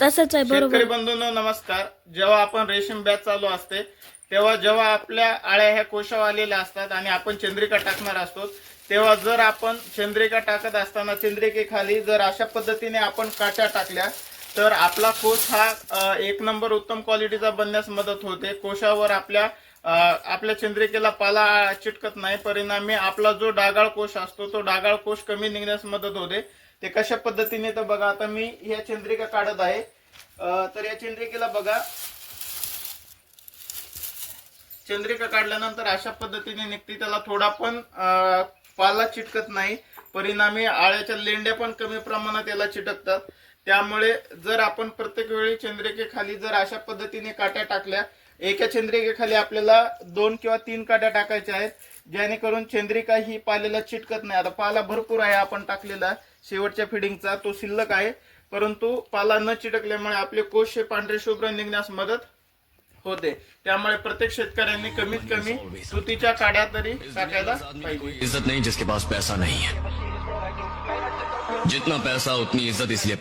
तसंच आहे शेतकरी बरोबर बंधूंनो नमस्कार. जेव्हा आपण रेशीम बॅच चालू असते तेव्हा जेव्हा आपल्या आळ्या ह्या कोशाव आलेल्या असतात आणि आपण चंद्रिका टाकणार असतो तेव्हा जर आपण चंद्रिका टाकत असताना चंद्रिकेखाली जर अशा पद्धतीने आपण काट्या टाकल्या तर आपला कोश हा अ, एक नंबर उत्तम क्वालिटीचा बनण्यास मदत होते. कोशावर आपल्या आपल्या चंद्रिकेला पाला चिटकत नाही. परिणामी आपला जो डागाळ कोश असतो तो डागाळ कोश कमी निघण्यास मदत होते. ते कशा पद्धतीने तर बघा आता मी ह्या चंद्रिका काढत आहे. तर या चंद्रिकेला बघा. चंद्रिका काढल्यानंतर अशा पद्धतीने निघते त्याला थोडा पण पाला चिटकत नाही. परिणामी आळ्याच्या लेंड्या पण कमी प्रमाणात याला चिटकतात. त्यामुळे जर आपण प्रत्येक वेळी चंद्रिकेखाली जर अशा पद्धतीने काट्या टाकल्या एका चंद्रिकेखाली आपल्याला दोन किंवा तीन काट्या टाकायच्या आहेत. जेणेकरून चंद्रिका ही पालेला चिटकत नाही. आता पाला भरपूर आहे आपण टाकलेला शेवटच्या फिडिंगचा तो शिल्लक आहे. परंतु पाला न चिटकल्यामुळे आपले कोश हे पांढरे शुभ्र निघण्यास मदत होते. त्यामुळे प्रत्येक शेतकऱ्यांनी कमीत कमी तुतीच्या काड्या तरी टाकायला पाहिजे. इज्जत जिसके पास पैसा नाही है। जितना पैसा उतनी इज्जत इसलिए